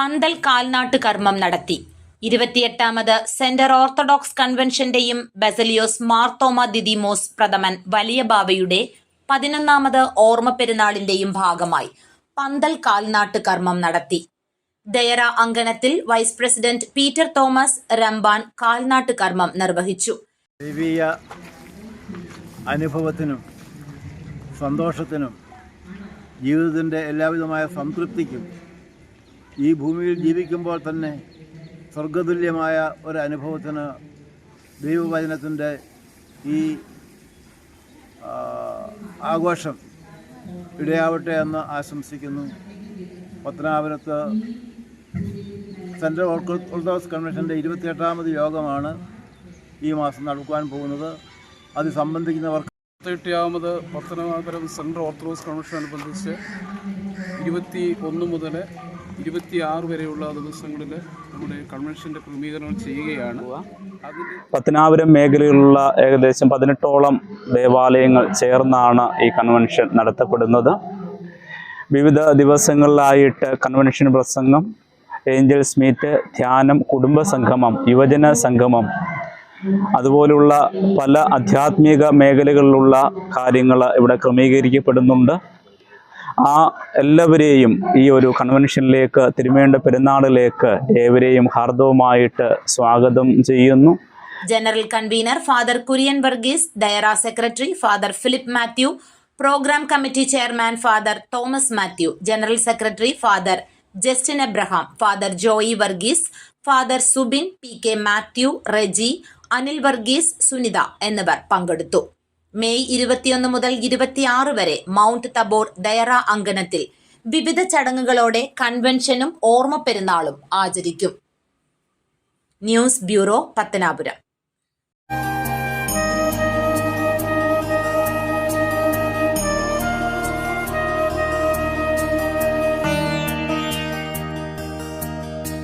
പന്തൽ കാൽനാട്ട് കർമ്മം നടത്തി. ഇരുപത്തിയെട്ടാമത് സെന്റർ ഓർത്തഡോക്സ് കൺവെൻഷന്റെയും ബസലിയോസ് മാർത്തോമ ദിദിമോസ് പ്രഥമൻ വലിയ ബാബയുടെ പതിനൊന്നാമത് ഓർമ്മ പെരുന്നാളിന്റെയും ഭാഗമായി പന്തൽ കാൽനാട്ട് കർമ്മം നടത്തി. ദയറ അങ്കണത്തിൽ vice president Peter Thomas Ramban കാൽനാട്ട് കർമ്മം നിർവഹിച്ചു. അനുഭവത്തിനും സന്തോഷത്തിനും ജീവിതത്തിന്റെ എല്ലാവിധമായ സംതൃപ്തിക്കും ഈ ഭൂമിയിൽ ജീവിക്കുമ്പോൾ തന്നെ സ്വർഗതുല്യമായ ഒരു അനുഭവത്തിന് ദൈവവചനത്തിന്റെ ഈ ആഘോഷം ഇടയാവട്ടെ എന്ന് ആശംസിക്കുന്നു. പത്തനാപുരത്ത് സെൻട്രൽ ഓർത്തഡോക്സ് കൺവെൻഷന്റെ ഇരുപത്തിയെട്ടാമത് യോഗമാണ് ഈ മാസം നടക്കുവാൻ പോകുന്നത്. അത് സംബന്ധിക്കുന്നവർക്ക് ഇരുപത്തിയെട്ടാമത് പത്തനാപുരം സെൻട്രൽ ഓർത്തഡോക്സ് കൺവെൻഷൻ അനുബന്ധിച്ച് ഇരുപത്തി ഒന്ന് മുതൽ ഇരുപത്തി ആറ് വരെയുള്ള ദിവസങ്ങളിൽ നമ്മുടെ കൺവെൻഷന്റെ ക്രമീകരണം ചെയ്യുകയാണ്. പത്തനാപുരം മേഖലയിലുള്ള ഏകദേശം പതിനെട്ടോളം ദേവാലയങ്ങൾ ചേർന്നാണ് ഈ കൺവെൻഷൻ നടത്തപ്പെടുന്നത്. വിവിധ ദിവസങ്ങളിലായിട്ട് കൺവെൻഷൻ പ്രസംഗം ഏഞ്ചൽസ് മീറ്റ് ധ്യാനം കുടുംബ സംഗമം യുവജന സംഗമം അതുപോലുള്ള പല ആധ്യാത്മിക മേഖലകളിലുള്ള കാര്യങ്ങൾ ഇവിടെ ക്രമീകരിക്കപ്പെടുന്നുണ്ട്. ആ എല്ലാവരെയും ഈ ഒരു കൺവെൻഷനിലേക്ക് തിരുമേണ്ട പെരുന്നാളിലേക്ക് ഏവരെയും ഹാർദവുമായിട്ട് സ്വാഗതം ചെയ്യുന്നു. General convener father Kurian Varghese ഡയറ secretary father Philip Mathew programme committee chairman father Thomas Mathew general secretary father Justin Abraham father Joy Varghese father Subin P K Mathew Reji Anil Varghese Sunitha എന്നിവർ പങ്കെടുത്തു. May ഇരുപത്തിയൊന്ന് മുതൽ ഇരുപത്തിയാറ് വരെ mount തബോർ ദയറ അങ്കണത്തിൽ വിവിധ ചടങ്ങുകളോടെ കൺവെൻഷനും ഓർമ്മ പെരുന്നാളും ആചരിക്കും. News bureau Pathanapuram.